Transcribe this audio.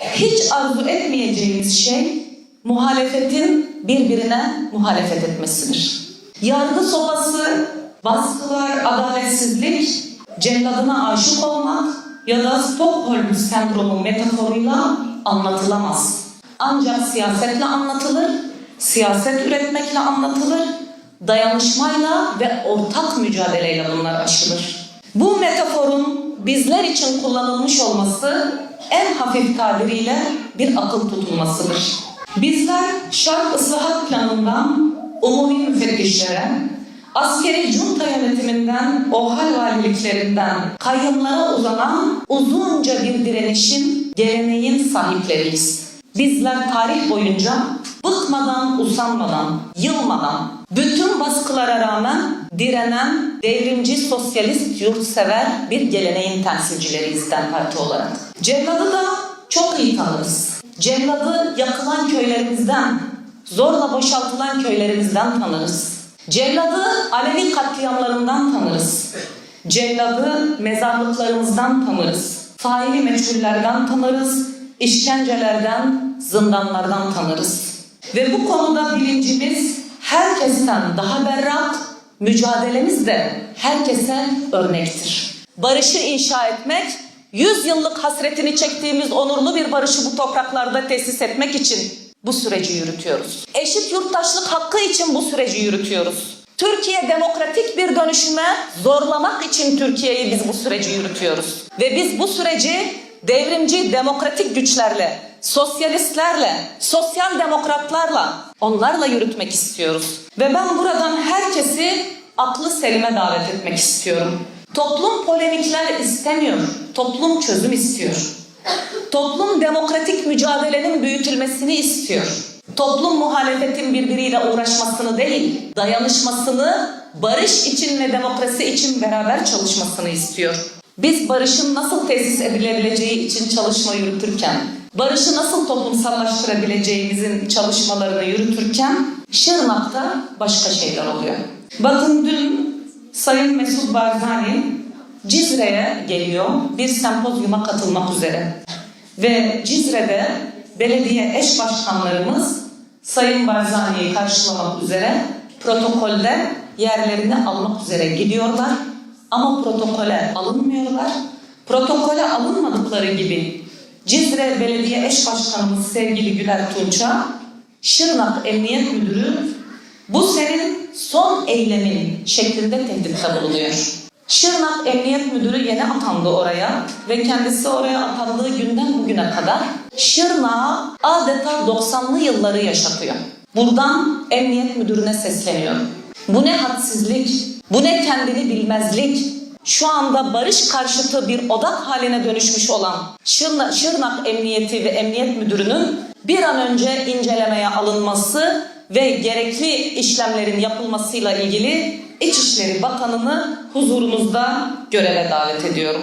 hiç arzu etmeyeceğimiz şey muhalefetin birbirine muhalefet etmesidir. Yargı sopası, baskılar, adaletsizlik, celladına aşık olmak ya da Stockholm sendromu metaforuyla anlatılamaz. Ancak siyasetle anlatılır, siyaset üretmekle anlatılır, dayanışmayla ve ortak mücadeleyle bunlar aşılır. Bu metaforun bizler için kullanılmış olması en hafif tabiriyle bir akıl tutulmasıdır. Bizler şark ıslahat planından umumi müfettişlere, askeri junta yönetiminden, OHAL valiliklerinden kayyumlara uzanan uzunca bir direnişin, geleneğin sahipleriyiz. Bizler tarih boyunca bıkmadan, usanmadan, yılmadan, bütün baskılara rağmen direnen, devrimci, sosyalist, yurtsever bir geleneğin temsilcileriyiz DEM Parti olarak. Celladı da çok iyi tanırız. Celladı yakılan köylerimizden, zorla boşaltılan köylerimizden tanırız. Celladı Alevi katliamlarından tanırız. Celladı mezarlıklarımızdan tanırız. Faili meçhullerden tanırız. işkencelerden, zindanlardan tanırız. Ve bu konuda bilincimiz herkesten daha berrak, mücadelemiz de herkese örnektir. Barışı inşa etmek, 100 yıllık hasretini çektiğimiz onurlu bir barışı bu topraklarda tesis etmek için bu süreci yürütüyoruz. Eşit yurttaşlık hakkı için bu süreci yürütüyoruz. Türkiye demokratik bir dönüşüme zorlamak için Türkiye'yi biz bu süreci yürütüyoruz. Ve biz bu süreci devrimci demokratik güçlerle, sosyalistlerle, sosyal demokratlarla, onlarla yürütmek istiyoruz. Ve ben buradan herkesi aklı selime davet etmek istiyorum. Toplum polemikler istemiyor, toplum çözüm istiyor. Toplum demokratik mücadelenin büyütülmesini istiyor. Toplum muhalefetin birbiriyle uğraşmasını değil, dayanışmasını, barış için ve demokrasi için beraber çalışmasını istiyor. Biz barışın nasıl tesis edilebileceği için çalışma yürütürken, barışı nasıl toplumsallaştırabileceğimizin çalışmalarını yürütürken Şırnak'ta başka şeyler oluyor. Bakın dün Sayın Mesut Barzani Cizre'ye geliyor bir sempozyuma katılmak üzere. Ve Cizre'de belediye eş başkanlarımız Sayın Barzani'yi karşılamak üzere protokolde yerlerini almak üzere gidiyorlar. Ama protokole alınmıyorlar. Protokole alınmadıkları gibi Cizre Belediye Eş Başkanımız sevgili Güler Tunç'a Şırnak Emniyet Müdürü bu senin son eylemin şeklinde tehditte bulunuyor. Şırnak Emniyet Müdürü yeni atandı oraya ve kendisi oraya atandığı günden bugüne kadar Şırnak'a adeta 90'lı yılları yaşatıyor. Buradan Emniyet Müdürüne sesleniyorum. Bu ne hadsizlik, bu ne kendini bilmezlik. Şu anda barış karşıtı bir odak haline dönüşmüş olan Şırnak, Şırnak Emniyeti ve Emniyet Müdürü'nün bir an önce incelemeye alınması ve gerekli işlemlerin yapılmasıyla ilgili İçişleri Bakanı'nı huzurunuzda göreve davet ediyorum.